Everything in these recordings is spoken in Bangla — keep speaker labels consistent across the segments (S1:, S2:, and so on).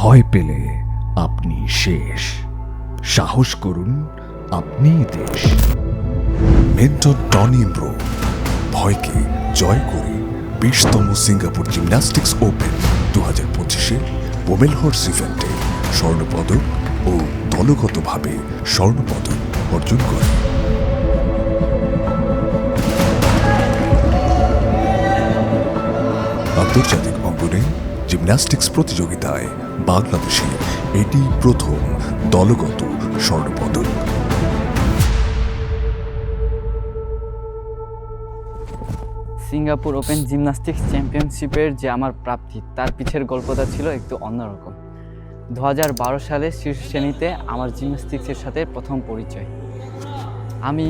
S1: ভয় পেলে আপনি শেষ। সাহস করুন আপনি দেশ।
S2: মেন্টর টনি ইমব্রো ভয়কে জয় করে বিশতম সিঙ্গাপুর জিমন্যাস্টিক্স ওপেন দু হাজার পঁচিশে ওমেল হর্স ইভেন্টে স্বর্ণপদক ও দলগতভাবে স্বর্ণপদক অর্জন করে। আন্তর্জাতিক অঙ্গনে জিমন্যাস্টিক্স প্রতিযোগিতায় বাংলাদেশে এটি প্রথম দলগত স্বর্ণপদক।
S3: সিঙ্গাপুর ওপেন জিমনাস্টিক্স চ্যাম্পিয়নশিপের যে আমার প্রাপ্তি, তার পিছের গল্পটা ছিল একটু অন্যরকম। দু হাজার বারো সালে শীর্ষ শ্রেণীতে আমার জিমনাস্টিক্সের সাথে প্রথম পরিচয়। আমি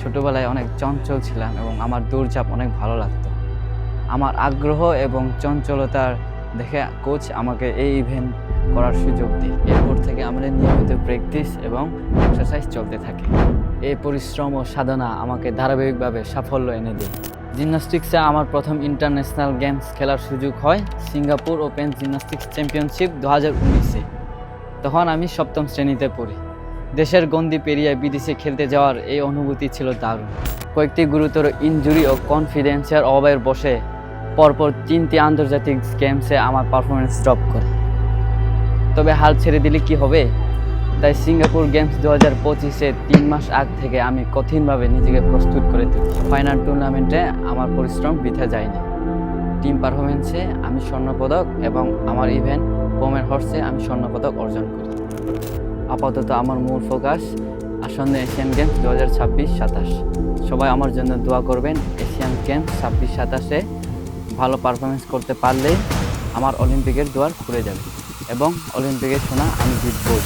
S3: ছোটোবেলায় অনেক চঞ্চল ছিলাম এবং আমার দৌড়ঝাঁপ অনেক ভালো লাগতো। আমার আগ্রহ এবং চঞ্চলতার দেখে কোচ আমাকে এই ইভেন্ট করার সুযোগ দিই এরপর থেকে আমাদের নিয়মিত প্র্যাকটিস এবং এক্সারসাইজ চলতে থাকে। এই পরিশ্রম ও সাধনা আমাকে ধারাবাহিকভাবে সাফল্য এনে দেয়। জিমনাস্টিক্সে আমার প্রথম ইন্টারন্যাশনাল গেমস খেলার সুযোগ হয় সিঙ্গাপুর ওপেন জিমনাস্টিক্স চ্যাম্পিয়নশিপ দু হাজার উনিশে। তখন আমি সপ্তম শ্রেণীতে পড়ি। দেশের গন্ডি পেরিয়ে বিদেশে খেলতে যাওয়ার এই অনুভূতি ছিল দারুণ। কয়েকটি গুরুতর ইনজুরি ও কনফিডেন্সের অভাবের বসে পরপর তিনটি আন্তর্জাতিক গেমসে আমার পারফরমেন্স ড্রপ করে। তবে হাল ছেড়ে দিলে কি হবে? তাই সিঙ্গাপুর গেমস দু হাজার পঁচিশে তিন মাস আগ থেকে আমি কঠিনভাবে নিজেকে প্রস্তুত করে তুলি। ফাইনাল টুর্নামেন্টে আমার পরিশ্রম বৃথা যায়নি। টিম পারফরমেন্সে আমি স্বর্ণপদক এবং আমার ইভেন্ট বোমের হর্সে আমি স্বর্ণপদক অর্জন করি। আপাতত আমার মূল ফোকাস আসন্ন এশিয়ান গেমস দু হাজার ছাব্বিশ সাতাশ। সবাই আমার জন্য দোয়া করবেন এশিয়ান গেমস ছাব্বিশ সাতাশে ভালো পারফরমেন্স করতে পারলে আমার অলিম্পিকের দুয়ার খুলে যাবে। এবং অলিম্পিকের সোনা আমি জিতবই।